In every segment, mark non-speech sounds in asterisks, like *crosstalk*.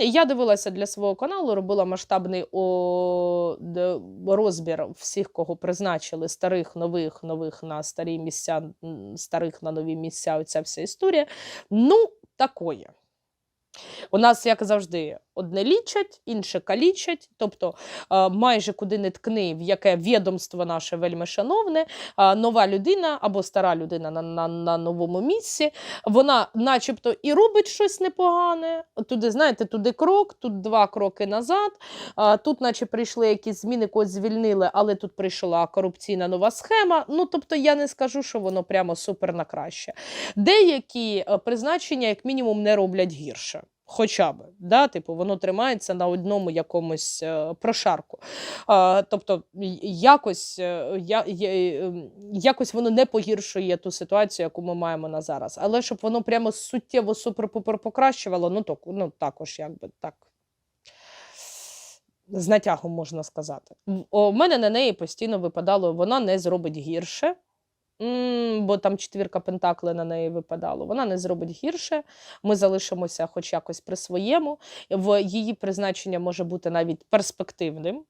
Я дивилася для свого каналу, робила масштабний розбір всіх, кого призначили, старих, нових, нових на старі місця, старих на нові місця. Оця вся історія. Ну, такое. У нас, як завжди, одне лічать, інше калічать. Тобто, е, майже куди не ткни, в яке відомство наше вельми шановне, е, нова людина або стара людина на, на, на новому місці, вона начебто і робить щось непогане. Туди, знаєте, туди крок, тут два кроки назад. Тут, наче прийшли якісь зміни, когось звільнили, але тут прийшла корупційна нова схема. Ну, тобто, я не скажу, що воно прямо супер на краще. Деякі е, призначення, як мінімум, не роблять гірше. Хоча б, да? типу, воно тримається на одному якомусь е, прошарку. А, тобто, якось, е, я, е, якось воно не погіршує ту ситуацію, яку ми маємо на зараз. Але щоб воно прямо суттєво супер-пупер покращувало, ну, то, ну також якби так. З натягом можна сказати. У мене на неї постійно випадало, вона не зробить гірше. Бо там четвірка пентакли на неї випадало. Вона не зробить гірше. Ми залишимося хоч якось при своєму. В її призначення може бути навіть перспективним.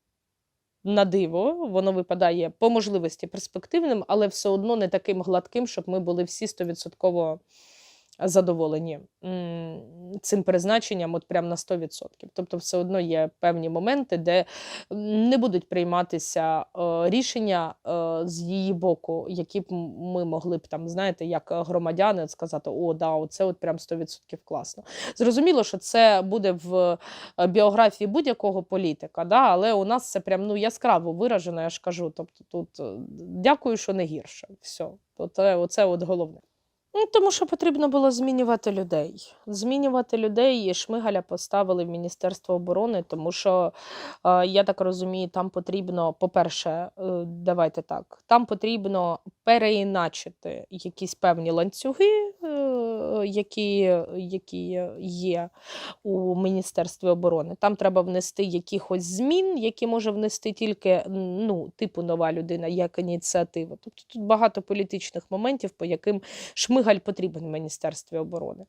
На диво, воно випадає по можливості перспективним, але все одно не таким гладким, щоб ми були всі стовідсотково задоволені цим призначенням, от прям на 100%. Тобто, все одно є певні моменти, де не будуть прийматися е, рішення е, з її боку, які б ми могли б там, знаєте, як громадяни сказати: о, да, оце от прям 100% класно. Зрозуміло, що це буде в е, біографії будь-якого політика, да, але у нас це прям ну яскраво виражено, я ж кажу. Тобто, тут дякую, що не гірше. Все, оце, оце от головне. Ну, тому що потрібно було змінювати людей. Змінювати людей і Шмигаля поставили в Міністерство оборони, тому що, е, я так розумію, там потрібно, по-перше, е, давайте так, там потрібно переіначити якісь певні ланцюги, е, які, які є у Міністерстві оборони. Там треба внести якихось змін, які може внести тільки ну, типу нова людина, як ініціатива. Тобто тут багато політичних моментів, по яким Шмигаль потрібен в Міністерстві оборони.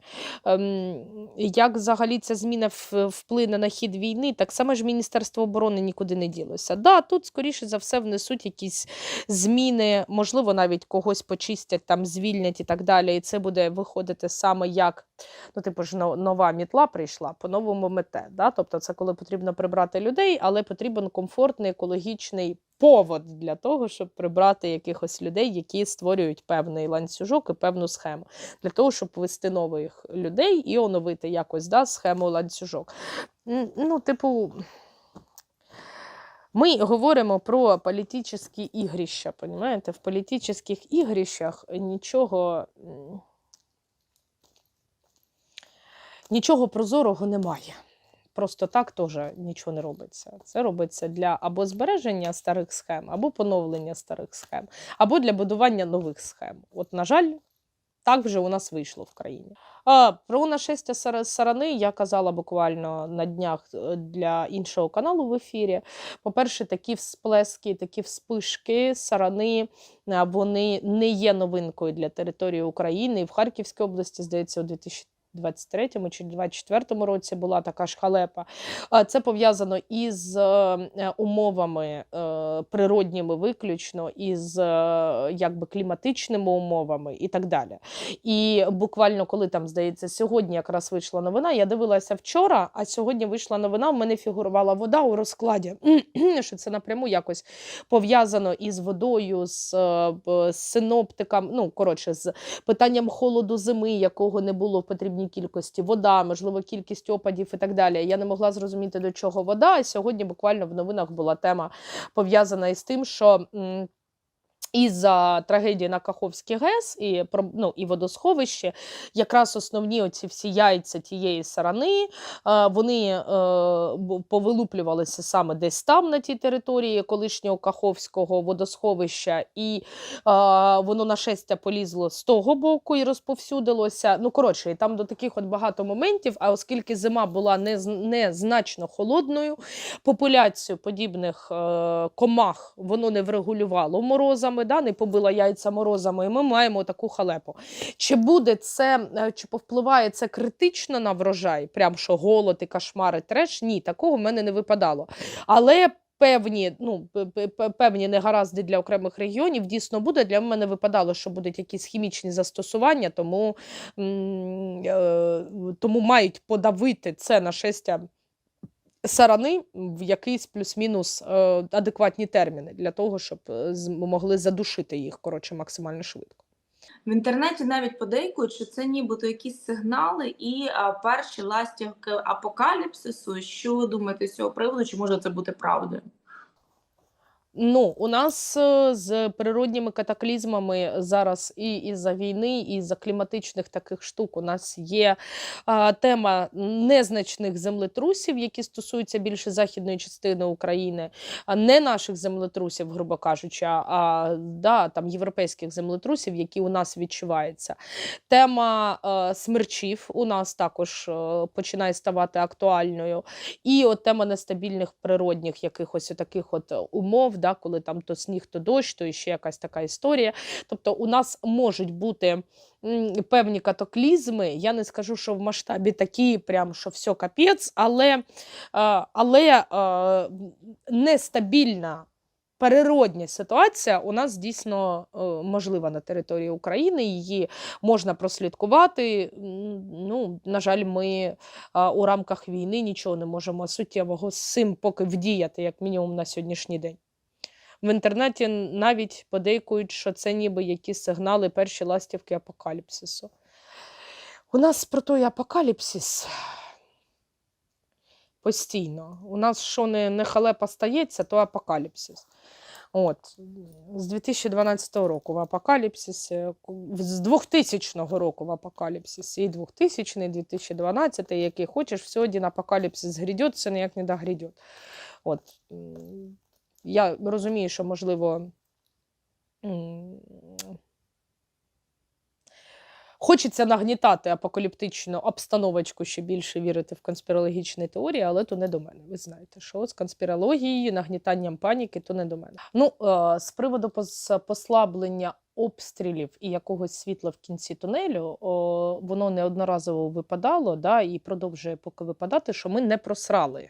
Ем, як взагалі ця зміна вплине на хід війни, так само ж Міністерство оборони нікуди не ділося. Да, тут, скоріше за все, внесуть якісь зміни, можливо, навіть когось почистять, там звільнять і так далі. І це буде виходити саме як ну, типу ж нова мітла прийшла, по-новому мете. Да? Тобто, це коли потрібно прибрати людей, але потрібен комфортний екологічний повод для того, щоб прибрати якихось людей, які створюють певний ланцюжок і певну схему, для того, щоб ввести нових людей і оновити якось да, схему ланцюжок. Ну, типу. Ми говоримо про політичні ігрища, понімаєте? В політичних ігрищах нічого, м, нічого прозорого немає. Просто так теж нічого не робиться. Це робиться для або збереження старих схем, або поновлення старих схем, або для будування нових схем. От, на жаль, так вже у нас вийшло в країні. А, про нашестя сарани я казала буквально на днях е, для іншого каналу в ефірі. По-перше, такі всплески, такі вспишки сарани е, вони не є новинкою для території України. І в Харківській області, здається, у 2023 чи 2024 році була така ж халепа. Це пов'язано із е, умовами е, природніми виключно, із е, якби кліматичними умовами і так далі. І буквально коли там, здається, сьогодні якраз вийшла новина, я дивилася вчора, а сьогодні вийшла новина, в мене фігурувала вода у розкладі, *clears throat* що це напряму якось пов'язано із водою, з, з синоптиком, ну, коротше, з питанням холоду зими, якого не було в потрібній кількості, вода, можливо, кількість опадів і так далі. Я не могла зрозуміти, до чого вода. І сьогодні буквально в новинах була тема пов'язана із тим, що. М, із-за трагедії на Каховській ГЕС і, ну, і водосховище, якраз основні оці всі яйця тієї сарани, е, вони е, повилуплювалися саме десь там, на тій території колишнього Каховського водосховища, і е, воно нашестя полізло з того боку і розповсюдилося. Ну, коротше, і там до таких от багато моментів, а оскільки зима була не, з- не холодною, популяцію подібних комах воно не врегулювало морозами, Майдан і побила яйця морозами, і ми маємо таку халепу. Чи буде це, е, чи повпливає це критично на врожай? Прям що голод і кошмари, треш? Ні, такого в мене не випадало. Але певні, ну, певні негаразди для окремих регіонів дійсно буде. Для мене випадало, що будуть якісь хімічні застосування, тому, е, тому мають подавити це нашестя сарани в якийсь плюс-мінус е, адекватні терміни для того, щоб е, могли задушити їх коротше максимально швидко. В інтернеті навіть подейкують, що це нібито якісь сигнали і а, перші ластівки апокаліпсису. Що ви думаєте з цього приводу? Чи може це бути правдою? Ну, у нас е, з природніми катаклізмами зараз і із-за війни, і із-за кліматичних таких штук у нас є а, тема незначних землетрусів, які стосуються більше західної частини України, а не наших землетрусів, грубо кажучи, а, а да, там європейських землетрусів, які у нас відчуваються. Тема е, смерчів у нас також е, починає ставати актуальною. І от тема нестабільних природних якихось таких от умов, да, коли там то сніг, то дощ, то ще якась така історія. Тобто у нас можуть бути певні катаклізми. Я не скажу, що в масштабі такі, прям що все капець, але, е, але е, нестабільна. Природня ситуація у нас дійсно е, можлива на території України. Її можна прослідкувати. Ну, на жаль, ми у рамках війни нічого не можемо суттєвого з цим поки вдіяти, як мінімум на сьогоднішній день. В інтернеті навіть подейкують, що це ніби якісь сигнали перші ластівки апокаліпсису. У нас про той апокаліпсис постійно. У нас що не, не халепа стається, то апокаліпсис. От, з 2012 року в апокаліпсисі, з 2000 року в апокаліпсисі, і 2000, і 2012, який хочеш, все один апокаліпсис грядет, це ніяк не догрядет. От, я розумію, що можливо. Хочеться нагнітати апокаліптичну обстановочку, ще більше вірити в конспірологічні теорії, але то не до мене. Ви знаєте, що з конспірологією, нагнітанням паніки, то не до мене. Ну, е, з приводу послаблення обстрілів і якогось світла в кінці тунелю, воно неодноразово випадало, да, і продовжує поки випадати, що ми не просрали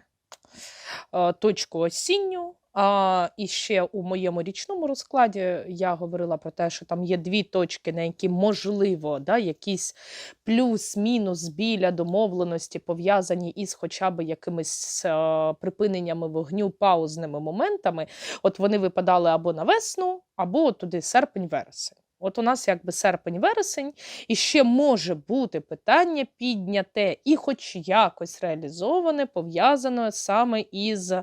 е, точку осінню. А, і ще у моєму річному розкладі я говорила про те, що там є дві точки, на які можливо да, якісь плюс-мінус біля домовленості пов'язані із хоча б якимись а, припиненнями вогню, паузними моментами. От вони випадали або на весну, або туди серпень-вересень. От у нас якби серпень-вересень, і ще може бути питання підняте і хоч якось реалізоване, пов'язане саме із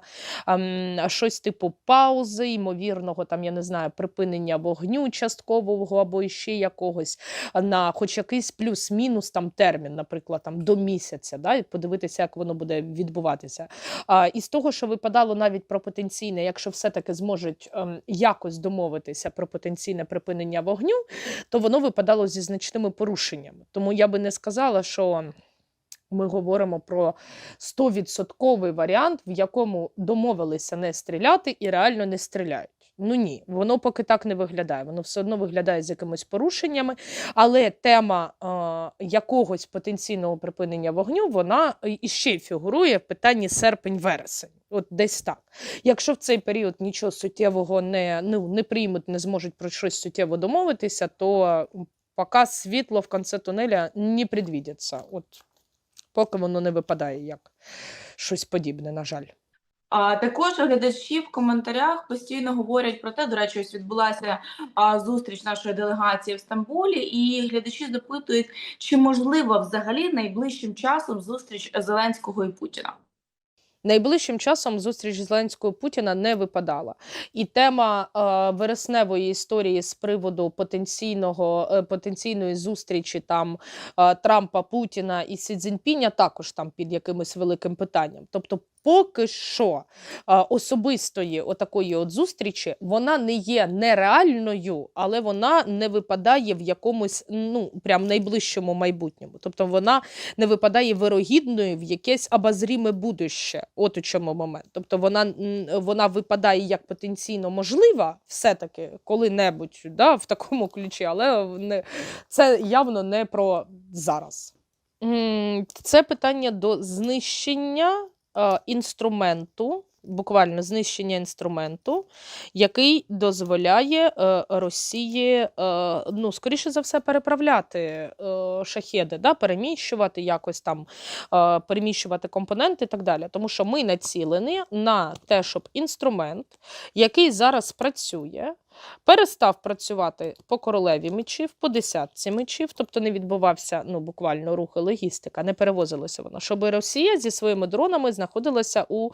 ем, щось типу паузи, ймовірного, там, я не знаю, припинення вогню часткового або ще якогось на хоч якийсь плюс-мінус там термін, наприклад, там до місяця, да, і подивитися, як воно буде відбуватися. А, і з того, що випадало навіть про потенційне, якщо все-таки зможуть ем, якось домовитися про потенційне припинення вогню, то воно випадало зі значними порушеннями. Тому я би не сказала, що. Ми говоримо про 100% варіант, в якому домовилися не стріляти і реально не стріляють. Ну ні, воно поки так не виглядає. Воно все одно виглядає з якимись порушеннями, але тема е, якогось потенційного припинення вогню вона іще фігурує в питанні серпень-вересень. От десь так. Якщо в цей період нічого суттєвого не, ну, не приймуть, не зможуть про щось суттєво домовитися, то поки світло в кінці тунеля не предвідиться. От поки воно не випадає як щось подібне, на жаль. А також глядачі в коментарях постійно говорять про те, до речі, ось відбулася а, зустріч нашої делегації в Стамбулі, і глядачі запитують, чи можливо взагалі найближчим часом зустріч Зеленського і Путіна. Найближчим часом зустріч Зеленського Путіна не випадала. І тема е, вересневої історії з приводу потенційного е, потенційної зустрічі там е, Трампа, Путіна і Сі Цзіньпіня також там під якимось великим питанням. Тобто, поки що е, особистої отакої от зустрічі вона не є нереальною, але вона не випадає в якомусь ну прям найближчому майбутньому. Тобто вона не випадає вирогідною в якесь обозріме будуще. От у чому момент. Тобто вона, вона випадає як потенційно можлива, все-таки коли-небудь да, в такому ключі, але не, це явно не про зараз. Це питання до знищення е, інструменту, буквально знищення інструменту, який дозволяє е, Росії, е, ну, скоріше за все, переправляти е, шахеди, да, переміщувати якось там, переміщувати компоненти і так далі. Тому що ми націлені на те, щоб інструмент, який зараз працює, перестав працювати по королеві мечів, по десятці мечів, тобто не відбувався ну, буквально рух і логістика, не перевозилося воно, щоб Росія зі своїми дронами знаходилася у,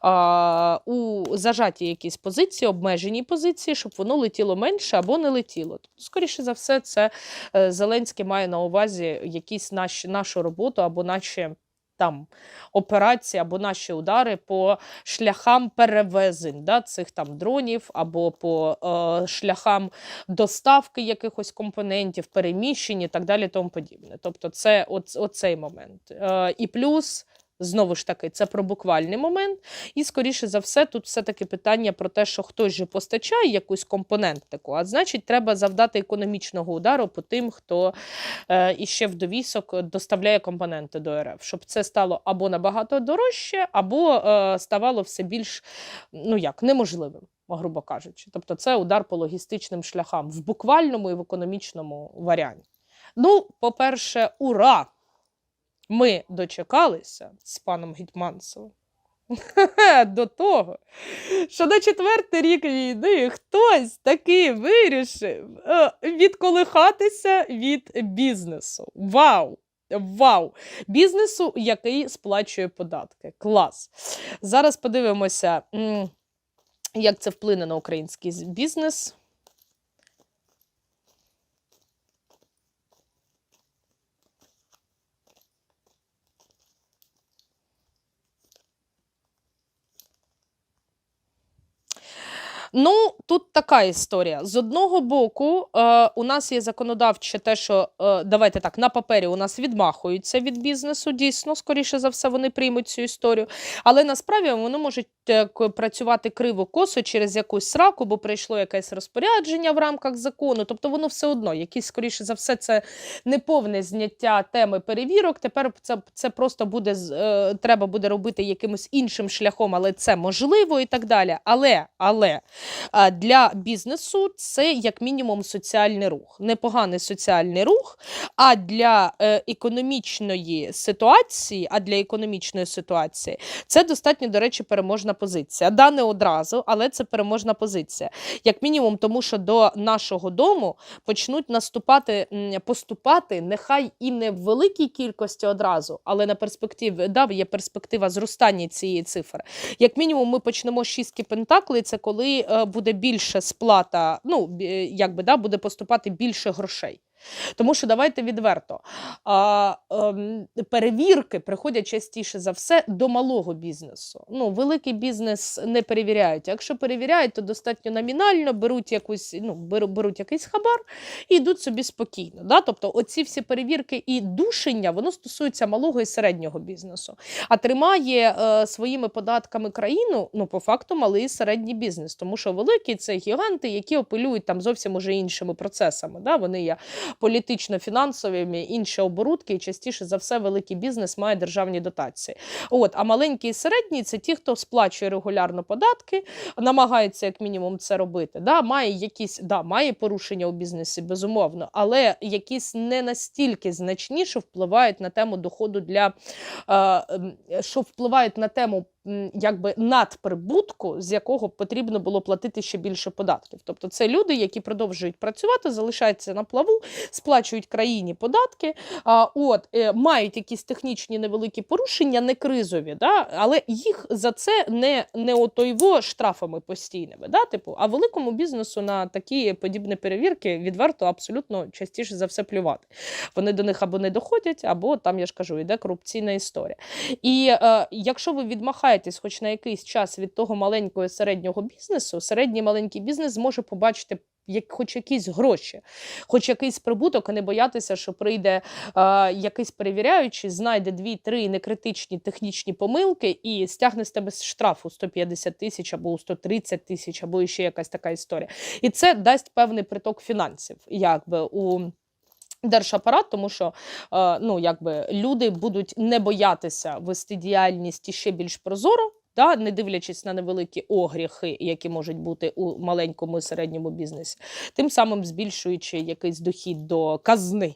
а, у зажатій якійсь позиції, обмеженій позиції, щоб воно летіло менше або не летіло. Тобто, скоріше за все, це е, Зеленський має на увазі якісь наші, нашу роботу або наші. Там операції або наші удари по шляхам перевезень да, цих там дронів, або по е, шляхам доставки якихось компонентів, переміщень і так далі, тому подібне. Тобто, це оц, оцей момент. Е, і плюс. Знову ж таки, це про буквальний момент, і скоріше за все, тут все-таки питання про те, що хтось же постачає якусь компонентику, а значить, треба завдати економічного удару по тим, хто е, іще в довісок доставляє компоненти до РФ, щоб це стало або набагато дорожче, або е, ставало все більш ну як неможливим, грубо кажучи. Тобто, це удар по логістичним шляхам в буквальному і в економічному варіанті. Ну, по-перше, ура! Ми дочекалися з паном Гетьманцевим *laughs* до того, що на четвертий рік війни хтось таки вирішив е, відколихатися від бізнесу. Вау! Вау! Бізнесу, який сплачує податки. Клас. Зараз подивимося, як це вплине на український бізнес. Ну, тут така історія. З одного боку, е, у нас є законодавче те, що е, давайте так, на папері у нас відмахуються від бізнесу. Дійсно, скоріше за все, вони приймуть цю історію. Але насправді вони можуть е, працювати криво косо через якусь сраку, бо прийшло якесь розпорядження в рамках закону. Тобто воно все одно, якісь, скоріше за все, це неповне зняття теми перевірок. Тепер це, це просто буде е, треба буде робити якимось іншим шляхом, але це можливо і так далі. Але, але для бізнесу це як мінімум соціальний рух, непоганий соціальний рух. А для е, економічної ситуації, а для економічної ситуації це достатньо, до речі, переможна позиція. Да, не одразу, але це переможна позиція. Як мінімум, тому що до нашого дому почнуть наступати, поступати, нехай і не в великій кількості одразу, але на перспективі да, є перспектива зростання цієї цифри. Як мінімум, ми почнемо з шістки пентаклей, це коли буде більше сплата, ну е, якби да, буде поступати більше грошей. Тому що давайте відверто. Ем, перевірки приходять частіше за все до малого бізнесу. Ну, великий бізнес не перевіряють. Якщо перевіряють, то достатньо номінально беруть якусь, ну, беруть якийсь хабар і йдуть собі спокійно. Да? Тобто, оці всі перевірки і душення, воно стосується малого і середнього бізнесу. А тримає е, своїми податками країну, ну, по факту, малий і середній бізнес. Тому що великі це гіганти, які апелюють там зовсім уже іншими процесами. Да? Вони є політично-фінансовими, інші оборудки, і частіше за все великий бізнес має державні дотації. От, а маленький і середній це ті, хто сплачує регулярно податки, намагається як мінімум це робити. Да? Має якісь да, має порушення у бізнесі, безумовно, але якісь не настільки значні, що впливають на тему доходу для е, що впливають на тему. Якби надприбутку, з якого потрібно було платити ще більше податків. Тобто це люди, які продовжують працювати, залишаються на плаву, сплачують країні податки, от, е, мають якісь технічні невеликі порушення, не кризові, да, але їх за це не, не отойво штрафами постійними. Да, типу, а великому бізнесу на такі подібні перевірки відверто абсолютно частіше за все плювати. Вони до них або не доходять, або там, я ж кажу, йде корупційна історія. І е, якщо ви відмахаєте відмовляєтесь хоч на якийсь час від того маленького і середнього бізнесу, середній маленький бізнес зможе побачити як, хоч якісь гроші, хоч якийсь прибуток, і не боятися, що прийде е, якийсь перевіряючий, знайде дві-три некритичні технічні помилки і стягне з тебе штрафу 150 тисяч або 130 тисяч, або ще якась така історія. І це дасть певний приток фінансів, якби у. Держапарат, тому що е, ну, якби люди будуть не боятися вести діяльність ще більш прозоро, да, не дивлячись на невеликі огріхи, які можуть бути у маленькому і середньому бізнесі, тим самим збільшуючи якийсь дохід до казни.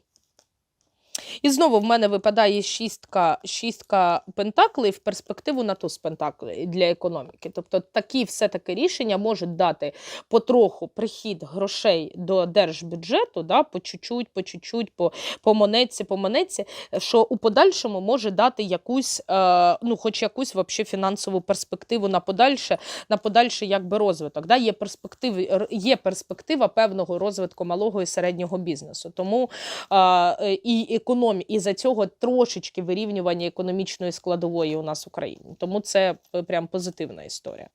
І знову в мене випадає шістка, шістка пентаклей в перспективу на туз пентаклей для економіки. Тобто такі все-таки рішення можуть дати потроху прихід грошей до держбюджету, да, по чуть-чуть, по чуть-чуть, по, по монетці, по монетці, що у подальшому може дати якусь, е, ну, хоч якусь вообще фінансову перспективу на подальше, на подальший якби розвиток. Да? Є, перспективи, є перспектива певного розвитку малого і середнього бізнесу. Тому е, і економі, і за цього трошечки вирівнювання економічної складової у нас в Україні. Тому це е, прям позитивна історія.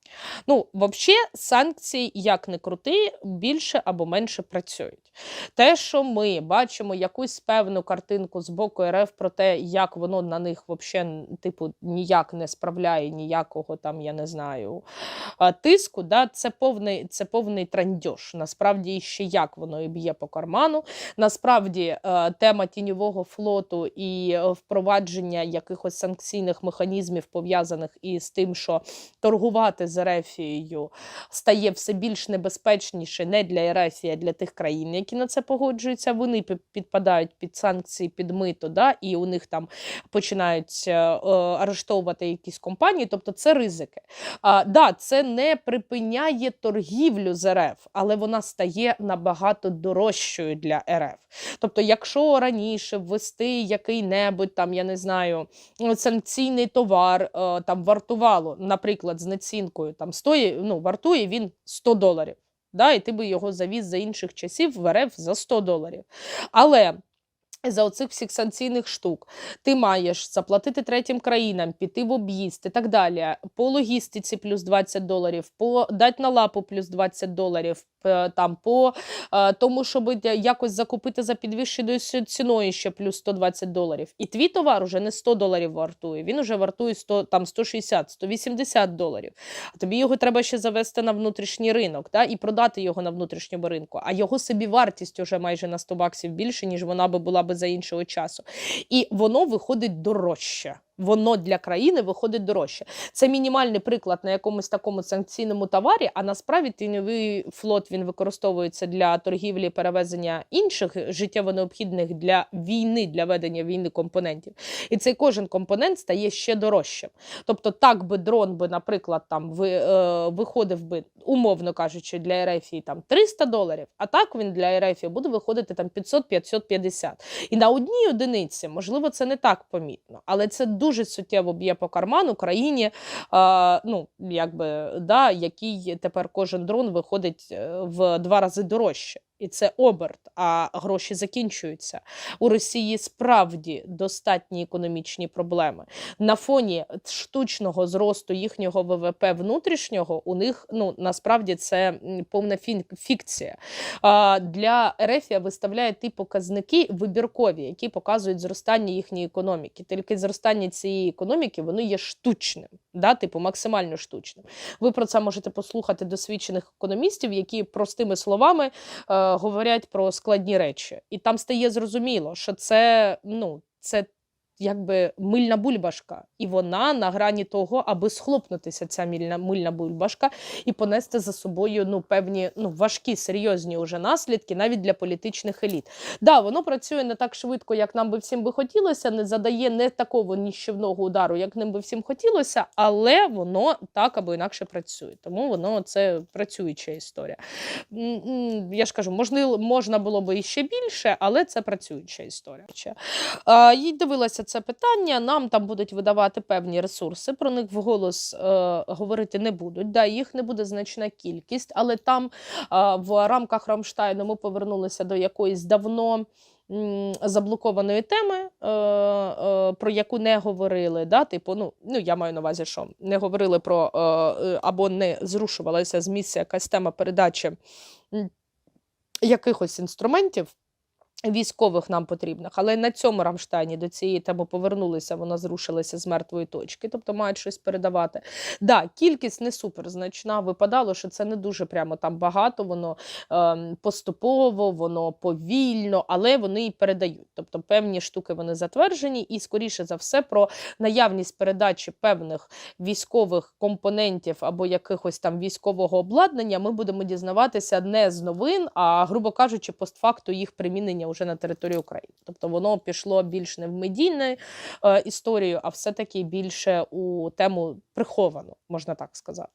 Ну, взагалі, санкції, як не крути, більше або менше працюють. Те, що ми бачимо якусь певну картинку з боку РФ про те, як воно на них взагалі типу ніяк не справляє ніякого там, я не знаю, тиску, да, це повний, це повний трандьош. Насправді ще як воно і б'є по карману. Насправді е, тема тіньового флоту і е, впровадження якихось санкційних механізмів пов'язаних із тим, що торгувати з Ерефією стає все більш небезпечніше не для Ерефії, а для тих країн, які на це погоджуються. Вони підпадають під санкції, під мито, да, і у них там починають е, е, арештовувати якісь компанії. Тобто це ризики. А, да, це не припиняє торгівлю з РФ, але вона стає набагато дорожчою для РФ. Тобто, якщо раніше ввести який-небудь там, я не знаю, санкційний товар е, там вартувало, наприклад, з націнкою, там стоїть, ну, вартує він 100 доларів. Да, і ти би його завіз за інших часів в РФ за 100 доларів. Але за оцих всіх санкційних штук ти маєш заплатити третім країнам, піти в об'їзд і так далі. По логістиці плюс 20 доларів, по дать на лапу плюс 20 доларів, там по е, тому, щоб якось закупити за підвищеною ціною ще плюс 120 доларів. І твій товар уже не 100 доларів вартує, він уже вартує 100, там 160, 180 доларів. А тобі його треба ще завести на внутрішній ринок да, і продати його на внутрішньому ринку. А його собі вартість уже майже на 100 баксів більше, ніж вона би була би за іншого часу. І воно виходить дорожче. Воно для країни виходить дорожче. Це мінімальний приклад на якомусь такому санкційному товарі, а насправді тіньовий флот він використовується для торгівлі перевезення інших життєво необхідних для війни, для ведення війни компонентів. І цей кожен компонент стає ще дорожчим. Тобто, так би дрон би, наприклад, там ви, е, виходив би, умовно кажучи, для Ерефії там 300 доларів, а так він для Ерефії буде виходити там 500-550. І на одній одиниці, можливо, це не так помітно, але це дуже суттєво б'є по карману країні, е, ну, якби, да, який тепер кожен дрон виходить е, в два рази дорожче. І це оберт, а гроші закінчуються. У Росії справді достатні економічні проблеми. На фоні штучного зросту їхнього ВВП внутрішнього у них ну насправді це повна фікція. Для Ерефія виставляє ті показники вибіркові, які показують зростання їхньої економіки. Тільки зростання цієї економіки воно є штучним, да, типу максимально штучним. Ви про це можете послухати досвідчених економістів, які простими словами е, говорять про складні речі. І там стає зрозуміло, що це, ну, це якби мильна бульбашка, і вона на грані того, аби схлопнутися, ця мильна, мильна бульбашка, і понести за собою ну, певні ну, важкі, серйозні уже наслідки навіть для політичних еліт. Да, воно працює не так швидко, як нам би всім би хотілося, не задає не такого ніщівного удару, як ним би всім хотілося, але воно так або інакше працює. Тому воно це працююча історія. Я ж кажу, можливо, можна було би іще більше, але це працююча історія. Їй дивилася це питання. Нам там будуть видавати певні ресурси. Про них вголос е, говорити не будуть. Да, їх не буде значна кількість, але там а, в рамках Рамштайну ми повернулися до якоїсь давно. заблокованої теми, е, е, про яку не говорили. Да? Типу, ну, ну, я маю на увазі, що не говорили про е, е, або не зрушувалася з місця якась тема передачі якихось інструментів. Військових нам потрібних, але на цьому Рамштайні до цієї теми повернулися, вона зрушилася з мертвої точки, тобто мають щось передавати. Да, кількість не суперзначна. Випадало, що це не дуже прямо там багато, воно ем, поступово, воно повільно, але вони і передають. Тобто певні штуки вони затверджені, і скоріше за все про наявність передачі певних військових компонентів або якихось там військового обладнання ми будемо дізнаватися не з новин, а грубо кажучи, постфакту їх примінення вже на території України. Тобто воно пішло більш не в медійну е, історію, а все-таки більше у тему приховану, можна так сказати.